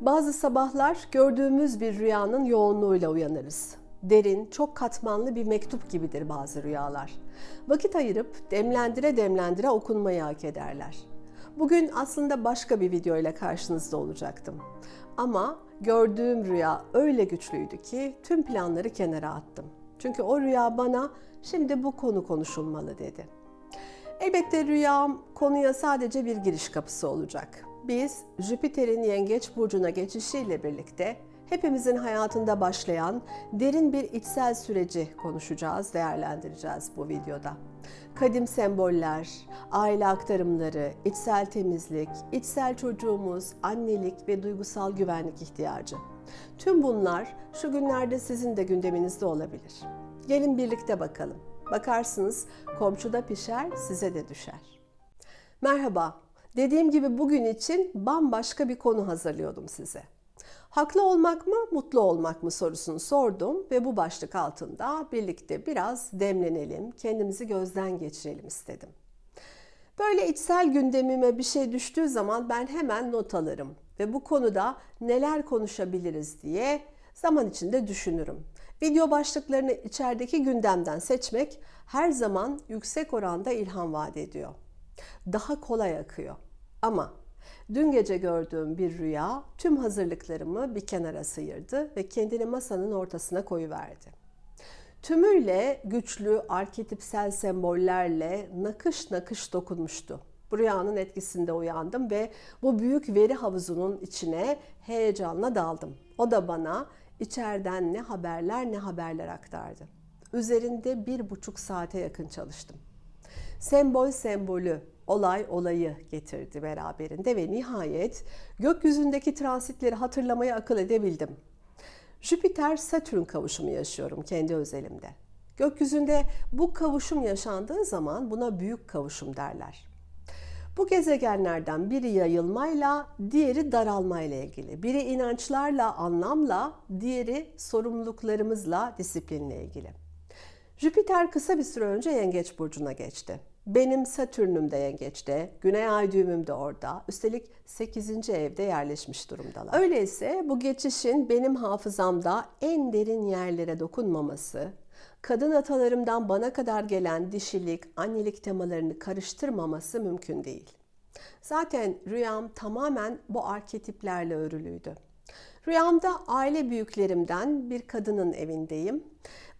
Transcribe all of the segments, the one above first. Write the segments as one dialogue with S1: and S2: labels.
S1: Bazı sabahlar gördüğümüz bir rüyanın yoğunluğuyla uyanırız. Derin, çok katmanlı bir mektup gibidir bazı rüyalar. Vakit ayırıp demlendire demlendire okunmayı hak ederler. Bugün aslında başka bir video ile karşınızda olacaktım. Ama gördüğüm rüya öyle güçlüydü ki tüm planları kenara attım. Çünkü o rüya bana şimdi bu konu konuşulmalı dedi. Elbette rüyam konuya sadece bir giriş kapısı olacak. Biz Jüpiter'in Yengeç burcuna geçişiyle birlikte hepimizin hayatında başlayan derin bir içsel süreci konuşacağız, değerlendireceğiz bu videoda. Kadim semboller, aile aktarımları, içsel temizlik, içsel çocuğumuz, annelik ve duygusal güvenlik ihtiyacı. Tüm bunlar şu günlerde sizin de gündeminizde olabilir. Gelin birlikte bakalım. Bakarsınız komşuda pişer, size de düşer. Merhaba. Dediğim gibi bugün için bambaşka bir konu hazırlıyordum size. Haklı olmak mı, mutlu olmak mı sorusunu sordum ve bu başlık altında birlikte biraz demlenelim, kendimizi gözden geçirelim istedim. Böyle içsel gündemime bir şey düştüğü zaman ben hemen not alırım ve bu konuda neler konuşabiliriz diye zaman içinde düşünürüm. Video başlıklarını içerideki gündemden seçmek her zaman yüksek oranda ilham vaat ediyor. Daha kolay akıyor. Ama dün gece gördüğüm bir rüya tüm hazırlıklarımı bir kenara sıyırdı ve kendini masanın ortasına koyuverdi. Tümüyle güçlü arketipsel sembollerle nakış nakış dokunmuştu. Bu rüyanın etkisinde uyandım ve bu büyük veri havuzunun içine heyecanla daldım. O da bana içeriden ne haberler ne haberler aktardı. Üzerinde bir buçuk saate yakın çalıştım. Sembol sembolü, olay olayı getirdi beraberinde ve nihayet gökyüzündeki transitleri hatırlamayı akıl edebildim. Jüpiter-Satürn kavuşumu yaşıyorum kendi özelimde. Gökyüzünde bu kavuşum yaşandığı zaman buna büyük kavuşum derler. Bu gezegenlerden biri yayılmayla, diğeri daralmayla ilgili. Biri inançlarla, anlamla, diğeri sorumluluklarımızla, disiplinle ilgili. Jüpiter kısa bir süre önce Yengeç burcuna geçti. Benim Satürn'üm de Yengeç'te, Güney Ay düğümüm de orada. Üstelik 8. evde yerleşmiş durumdalar. Öyleyse bu geçişin benim hafızamda en derin yerlere dokunmaması, kadın atalarımdan bana kadar gelen dişilik, annelik temalarını karıştırmaması mümkün değil. Zaten rüyam tamamen bu arketiplerle örülüydü. Rüyamda aile büyüklerimden bir kadının evindeyim.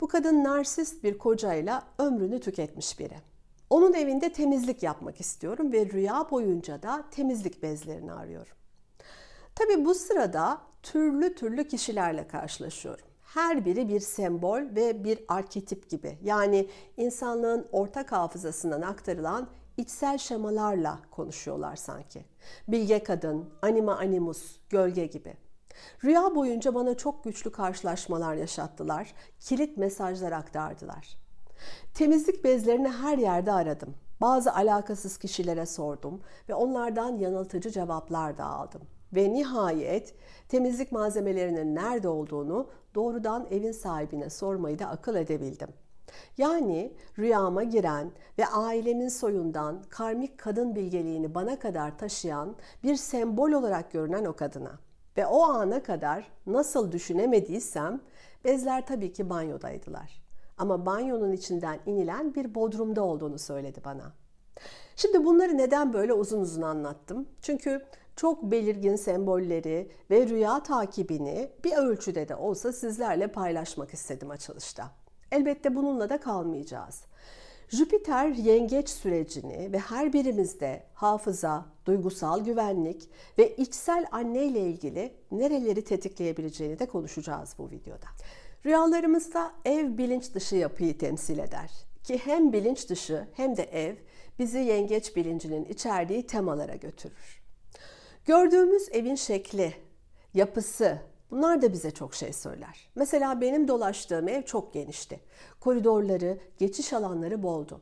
S1: Bu kadın narsist bir kocayla ömrünü tüketmiş biri. Onun evinde temizlik yapmak istiyorum ve rüya boyunca da temizlik bezlerini arıyorum. Tabi bu sırada türlü türlü kişilerle karşılaşıyorum. Her biri bir sembol ve bir arketip gibi. Yani insanlığın ortak hafızasından aktarılan içsel şemalarla konuşuyorlar sanki. Bilge kadın, anima animus, gölge gibi. Rüya boyunca bana çok güçlü karşılaşmalar yaşattılar, kilit mesajlar aktardılar. Temizlik bezlerini her yerde aradım. Bazı alakasız kişilere sordum ve onlardan yanıltıcı cevaplar da aldım. Ve nihayet temizlik malzemelerinin nerede olduğunu doğrudan evin sahibine sormayı da akıl edebildim. Yani rüyama giren ve ailemin soyundan karmik kadın bilgeliğini bana kadar taşıyan bir sembol olarak görünen o kadına. Ve o ana kadar nasıl düşünemediysem bezler tabii ki banyodaydılar. Ama banyonun içinden inilen bir bodrumda olduğunu söyledi bana. Şimdi bunları neden böyle uzun uzun anlattım? Çünkü çok belirgin sembolleri ve rüya takibini bir ölçüde de olsa sizlerle paylaşmak istedim açılışta. Elbette bununla da kalmayacağız. Jüpiter yengeç sürecini ve her birimizde hafıza, duygusal güvenlik ve içsel anne ile ilgili nereleri tetikleyebileceğini de konuşacağız bu videoda. Rüyalarımızda ev bilinç dışı yapıyı temsil eder. Ki hem bilinç dışı hem de ev bizi yengeç bilincinin içerdiği temalara götürür. Gördüğümüz evin şekli, yapısı, Bunlar da bize çok şey söyler. Mesela benim dolaştığım ev çok genişti. Koridorları, geçiş alanları boldu.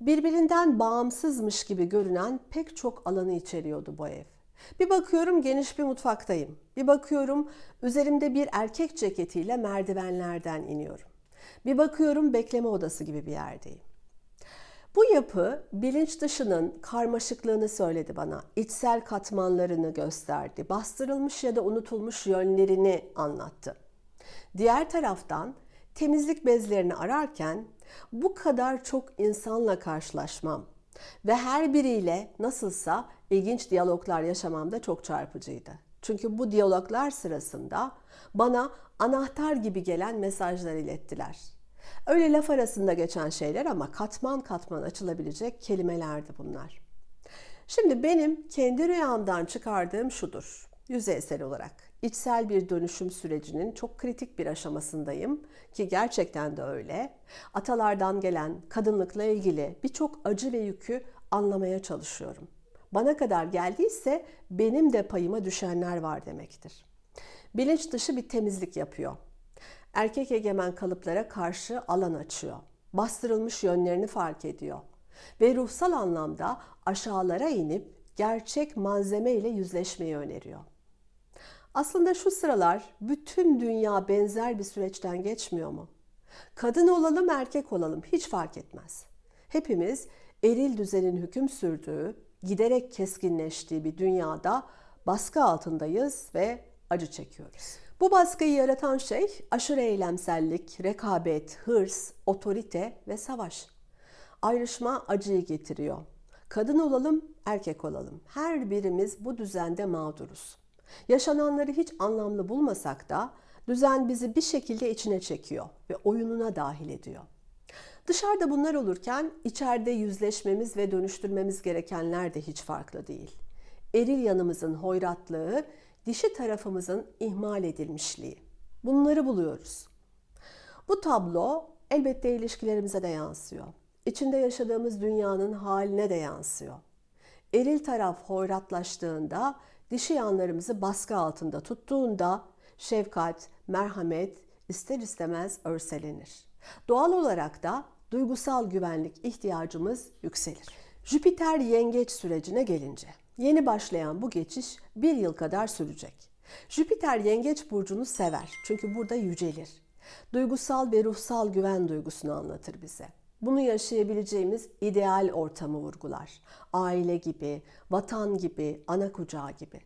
S1: Birbirinden bağımsızmış gibi görünen pek çok alanı içeriyordu bu ev. Bir bakıyorum geniş bir mutfaktayım. Bir bakıyorum üzerimde bir erkek ceketiyle merdivenlerden iniyorum. Bir bakıyorum bekleme odası gibi bir yerdeyim. Bu yapı bilinç dışının karmaşıklığını söyledi bana. İçsel katmanlarını gösterdi. Bastırılmış ya da unutulmuş yönlerini anlattı. Diğer taraftan temizlik bezlerini ararken bu kadar çok insanla karşılaşmam ve her biriyle nasılsa ilginç diyaloglar yaşamam da çok çarpıcıydı. Çünkü bu diyaloglar sırasında bana anahtar gibi gelen mesajlar ilettiler. Öyle laf arasında geçen şeyler ama katman katman açılabilecek kelimelerdi bunlar. Şimdi benim kendi rüyamdan çıkardığım şudur. Yüzeysel olarak içsel bir dönüşüm sürecinin çok kritik bir aşamasındayım ki gerçekten de öyle. Atalardan gelen kadınlıkla ilgili birçok acı ve yükü anlamaya çalışıyorum. Bana kadar geldiyse benim de payıma düşenler var demektir. Bilinç dışı bir temizlik yapıyor. Erkek egemen kalıplara karşı alan açıyor. Bastırılmış yönlerini fark ediyor. Ve ruhsal anlamda aşağılara inip gerçek malzeme ile yüzleşmeyi öneriyor. Aslında şu sıralar bütün dünya benzer bir süreçten geçmiyor mu? Kadın olalım, erkek olalım hiç fark etmez. Hepimiz eril düzenin hüküm sürdüğü, giderek keskinleştiği bir dünyada baskı altındayız ve acı çekiyoruz. Bu baskıyı yaratan şey aşırı eylemsellik, rekabet, hırs, otorite ve savaş. Ayrışma acıyı getiriyor. Kadın olalım, erkek olalım. Her birimiz bu düzende mağduruz. Yaşananları hiç anlamlı bulmasak da düzen bizi bir şekilde içine çekiyor ve oyununa dahil ediyor. Dışarıda bunlar olurken içeride yüzleşmemiz ve dönüştürmemiz gerekenler de hiç farklı değil. Eril yanımızın hoyratlığı, dişi tarafımızın ihmal edilmişliği. Bunları buluyoruz. Bu tablo elbette ilişkilerimize de yansıyor. İçinde yaşadığımız dünyanın haline de yansıyor. Eril taraf hoyratlaştığında, dişi yanlarımızı baskı altında tuttuğunda şefkat, merhamet ister istemez örselenir. Doğal olarak da duygusal güvenlik ihtiyacımız yükselir. Jüpiter yengeç sürecine gelince yeni başlayan bu geçiş bir yıl kadar sürecek. Jüpiter yengeç burcunu sever çünkü burada yücelir. Duygusal ve ruhsal güven duygusunu anlatır bize. Bunu yaşayabileceğimiz ideal ortamı vurgular. Aile gibi, vatan gibi, ana kucağı gibi.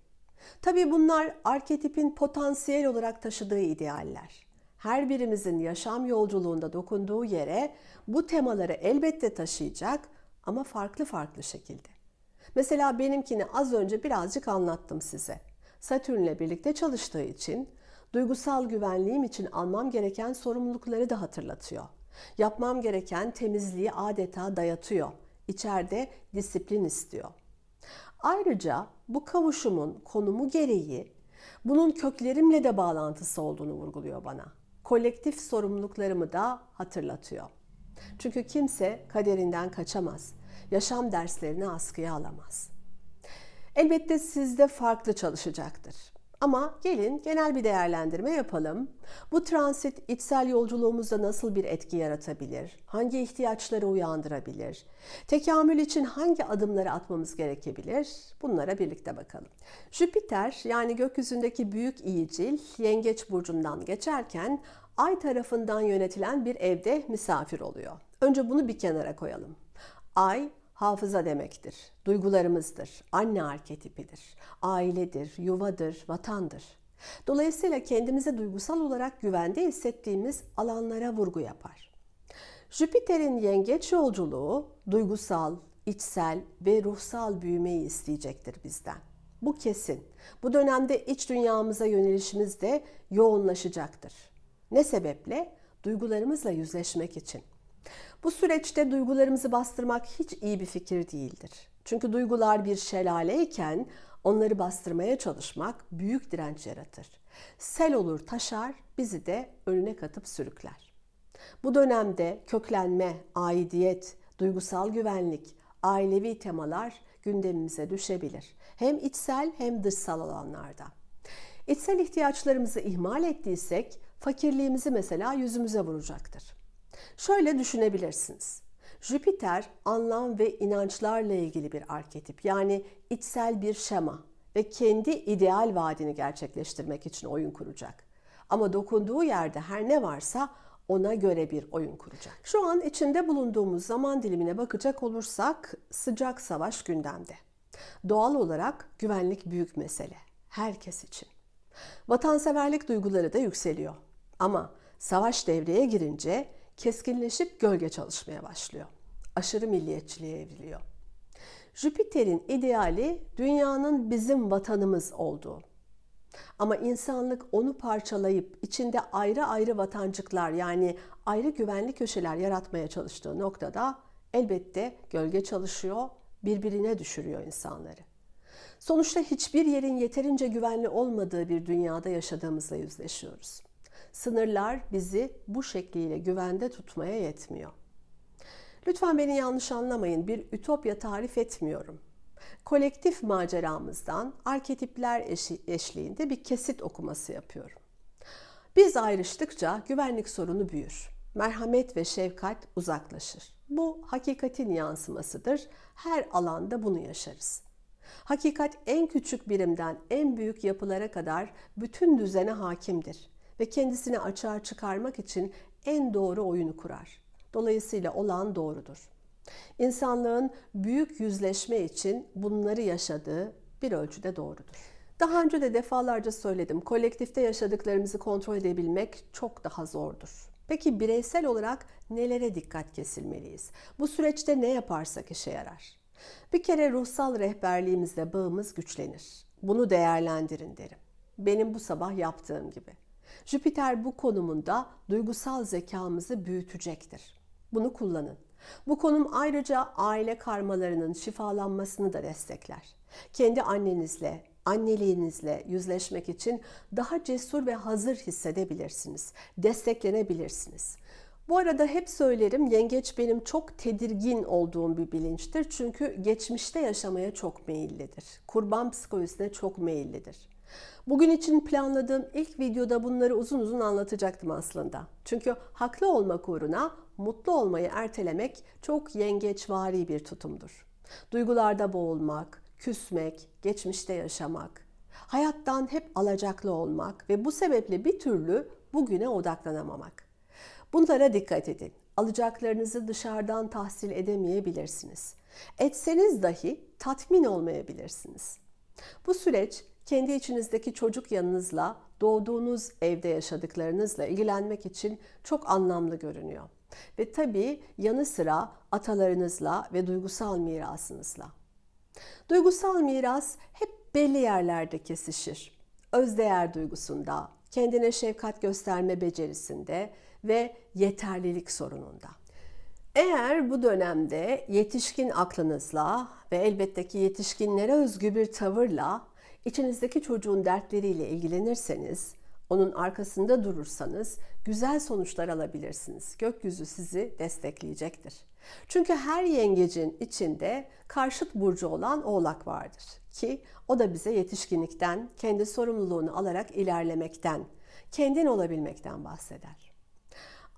S1: Tabii bunlar arketipin potansiyel olarak taşıdığı idealler. Her birimizin yaşam yolculuğunda dokunduğu yere bu temaları elbette taşıyacak ama farklı farklı şekilde. Mesela benimkini az önce birazcık anlattım size. Satürn'le birlikte çalıştığı için duygusal güvenliğim için almam gereken sorumlulukları da hatırlatıyor. Yapmam gereken temizliği adeta dayatıyor. İçeride disiplin istiyor. Ayrıca bu kavuşumun konumu gereği bunun köklerimle de bağlantısı olduğunu vurguluyor bana. Kolektif sorumluluklarımı da hatırlatıyor. Çünkü kimse kaderinden kaçamaz. Yaşam derslerini askıya alamaz. Elbette sizde farklı çalışacaktır. Ama gelin genel bir değerlendirme yapalım. Bu transit içsel yolculuğumuzda nasıl bir etki yaratabilir? Hangi ihtiyaçları uyandırabilir? Tekamül için hangi adımları atmamız gerekebilir? Bunlara birlikte bakalım. Jüpiter yani gökyüzündeki büyük iyicil Yengeç burcundan geçerken Ay tarafından yönetilen bir evde misafir oluyor. Önce bunu bir kenara koyalım. Ay hafıza demektir, duygularımızdır, anne arketipidir, ailedir, yuvadır, vatandır. Dolayısıyla kendimize duygusal olarak güvende hissettiğimiz alanlara vurgu yapar. Jüpiter'in yengeç yolculuğu duygusal, içsel ve ruhsal büyümeyi isteyecektir bizden. Bu kesin. Bu dönemde iç dünyamıza yönelişimiz de yoğunlaşacaktır. Ne sebeple? Duygularımızla yüzleşmek için. Bu süreçte duygularımızı bastırmak hiç iyi bir fikir değildir. Çünkü duygular bir şelaleyken onları bastırmaya çalışmak büyük direnç yaratır. Sel olur taşar, bizi de önüne katıp sürükler. Bu dönemde köklenme, aidiyet, duygusal güvenlik, ailevi temalar gündemimize düşebilir. Hem içsel hem dışsal alanlarda. İçsel ihtiyaçlarımızı ihmal ettiysek fakirliğimizi mesela yüzümüze vuracaktır. Şöyle düşünebilirsiniz. Jüpiter anlam ve inançlarla ilgili bir arketip yani içsel bir şema ve kendi ideal vaadini gerçekleştirmek için oyun kuracak. Ama dokunduğu yerde her ne varsa ona göre bir oyun kuracak. Şu an içinde bulunduğumuz zaman dilimine bakacak olursak sıcak savaş gündemde. Doğal olarak güvenlik büyük mesele herkes için. Vatanseverlik duyguları da yükseliyor. Ama savaş devreye girince keskinleşip gölge çalışmaya başlıyor. Aşırı milliyetçiliğe evriliyor. Jüpiter'in ideali dünyanın bizim vatanımız olduğu. Ama insanlık onu parçalayıp içinde ayrı ayrı vatancıklar yani ayrı güvenlik köşeler yaratmaya çalıştığı noktada elbette gölge çalışıyor, birbirine düşürüyor insanları. Sonuçta hiçbir yerin yeterince güvenli olmadığı bir dünyada yaşadığımızla yüzleşiyoruz. Sınırlar bizi bu şekliyle güvende tutmaya yetmiyor. Lütfen beni yanlış anlamayın. Bir ütopya tarif etmiyorum. Kolektif maceramızdan arketipler eşi, eşliğinde bir kesit okuması yapıyorum. Biz ayrıştıkça güvenlik sorunu büyür. Merhamet ve şefkat uzaklaşır. Bu hakikatin yansımasıdır. Her alanda bunu yaşarız. Hakikat en küçük birimden en büyük yapılara kadar bütün düzene hakimdir ve kendisini açığa çıkarmak için en doğru oyunu kurar. Dolayısıyla olan doğrudur. İnsanlığın büyük yüzleşme için bunları yaşadığı bir ölçüde doğrudur. Daha önce de defalarca söyledim. Kolektifte yaşadıklarımızı kontrol edebilmek çok daha zordur. Peki bireysel olarak nelere dikkat kesilmeliyiz? Bu süreçte ne yaparsak işe yarar? Bir kere ruhsal rehberliğimizle bağımız güçlenir. Bunu değerlendirin derim. Benim bu sabah yaptığım gibi. Jüpiter bu konumunda duygusal zekamızı büyütecektir. Bunu kullanın. Bu konum ayrıca aile karmalarının şifalanmasını da destekler. Kendi annenizle, anneliğinizle yüzleşmek için daha cesur ve hazır hissedebilirsiniz. Desteklenebilirsiniz. Bu arada hep söylerim yengeç benim çok tedirgin olduğum bir bilinçtir. Çünkü geçmişte yaşamaya çok meyillidir. Kurban psikolojisine çok meyillidir. Bugün için planladığım ilk videoda bunları uzun uzun anlatacaktım aslında. Çünkü haklı olmak uğruna mutlu olmayı ertelemek çok yengeçvari bir tutumdur. Duygularda boğulmak, küsmek, geçmişte yaşamak, hayattan hep alacaklı olmak ve bu sebeple bir türlü bugüne odaklanamamak. Bunlara dikkat edin. Alacaklarınızı dışarıdan tahsil edemeyebilirsiniz. Etseniz dahi tatmin olmayabilirsiniz. Bu süreç kendi içinizdeki çocuk yanınızla, doğduğunuz evde yaşadıklarınızla ilgilenmek için çok anlamlı görünüyor. Ve tabii yanı sıra atalarınızla ve duygusal mirasınızla. Duygusal miras hep belli yerlerde kesişir. Özdeğer duygusunda, kendine şefkat gösterme becerisinde ve yeterlilik sorununda. Eğer bu dönemde yetişkin aklınızla ve elbette ki yetişkinlere özgü bir tavırla içinizdeki çocuğun dertleriyle ilgilenirseniz, onun arkasında durursanız güzel sonuçlar alabilirsiniz. Gökyüzü sizi destekleyecektir. Çünkü her yengecin içinde karşıt burcu olan oğlak vardır ki o da bize yetişkinlikten, kendi sorumluluğunu alarak ilerlemekten, kendin olabilmekten bahseder.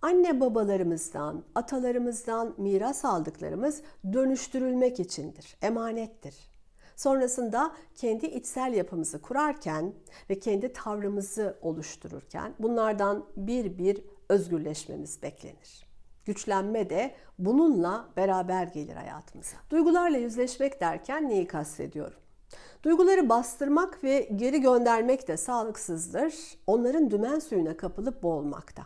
S1: Anne babalarımızdan, atalarımızdan miras aldıklarımız dönüştürülmek içindir, emanettir. Sonrasında kendi içsel yapımızı kurarken ve kendi tavrımızı oluştururken bunlardan bir bir özgürleşmemiz beklenir. Güçlenme de bununla beraber gelir hayatımıza. Duygularla yüzleşmek derken neyi kastediyorum? Duyguları bastırmak ve geri göndermek de sağlıksızdır. Onların dümen suyuna kapılıp boğulmakta.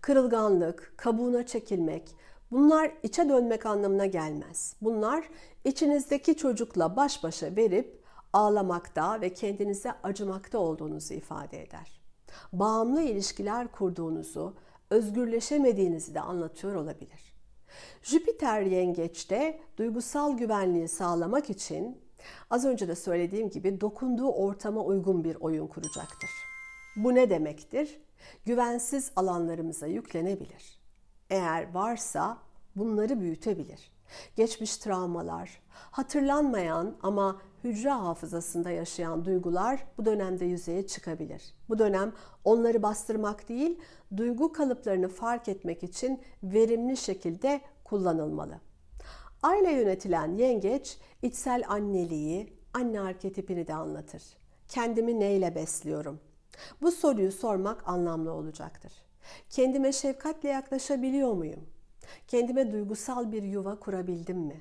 S1: Kırılganlık, kabuğuna çekilmek, bunlar içe dönmek anlamına gelmez. Bunlar içinizdeki çocukla baş başa verip ağlamakta ve kendinize acımakta olduğunuzu ifade eder. Bağımlı ilişkiler kurduğunuzu, özgürleşemediğinizi de anlatıyor olabilir. Jüpiter yengeçte duygusal güvenliği sağlamak için az önce de söylediğim gibi dokunduğu ortama uygun bir oyun kuracaktır. Bu ne demektir? Güvensiz alanlarımıza yüklenebilir. Eğer varsa bunları büyütebilir. Geçmiş travmalar, hatırlanmayan ama hücre hafızasında yaşayan duygular bu dönemde yüzeye çıkabilir. Bu dönem onları bastırmak değil, duygu kalıplarını fark etmek için verimli şekilde kullanılmalı. Aile yönetilen yengeç içsel anneliği, anne arketipini de anlatır. Kendimi neyle besliyorum? Bu soruyu sormak anlamlı olacaktır. Kendime şefkatle yaklaşabiliyor muyum? Kendime duygusal bir yuva kurabildim mi?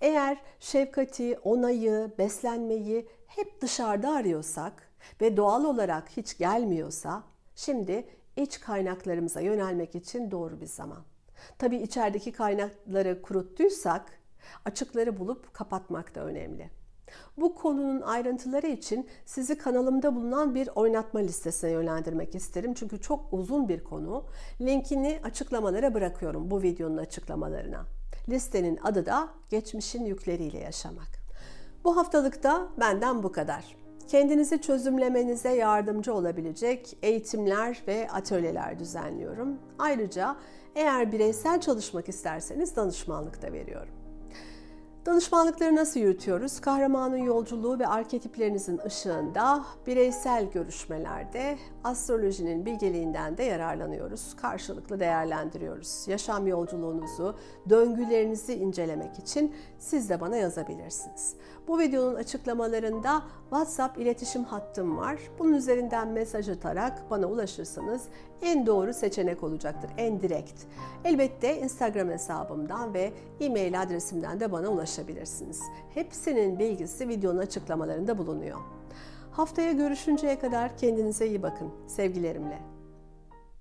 S1: Eğer şefkati, onayı, beslenmeyi hep dışarıda arıyorsak ve doğal olarak hiç gelmiyorsa şimdi iç kaynaklarımıza yönelmek için doğru bir zaman. Tabii içerideki kaynakları kuruttuysak açıkları bulup kapatmak da önemli. Bu konunun ayrıntıları için sizi kanalımda bulunan bir oynatma listesine yönlendirmek isterim. Çünkü çok uzun bir konu. Linkini açıklamalara bırakıyorum bu videonun açıklamalarına. Listenin adı da Geçmişin Yükleriyle Yaşamak. Bu haftalıkta benden bu kadar. Kendinizi çözümlemenize yardımcı olabilecek eğitimler ve atölyeler düzenliyorum. Ayrıca eğer bireysel çalışmak isterseniz danışmanlık da veriyorum. Danışmanlıkları nasıl yürütüyoruz? Kahramanın yolculuğu ve arketiplerinizin ışığında bireysel görüşmelerde astrolojinin bilgeliğinden de yararlanıyoruz. Karşılıklı değerlendiriyoruz. Yaşam yolculuğunuzu, döngülerinizi incelemek için siz de bana yazabilirsiniz. Bu videonun açıklamalarında WhatsApp iletişim hattım var. Bunun üzerinden mesaj atarak bana ulaşırsanız en doğru seçenek olacaktır, en direkt. Elbette Instagram hesabımdan ve e-mail adresimden de bana ulaşabilirsiniz. Hepsinin bilgisi videonun açıklamalarında bulunuyor. Haftaya görüşünceye kadar kendinize iyi bakın. Sevgilerimle.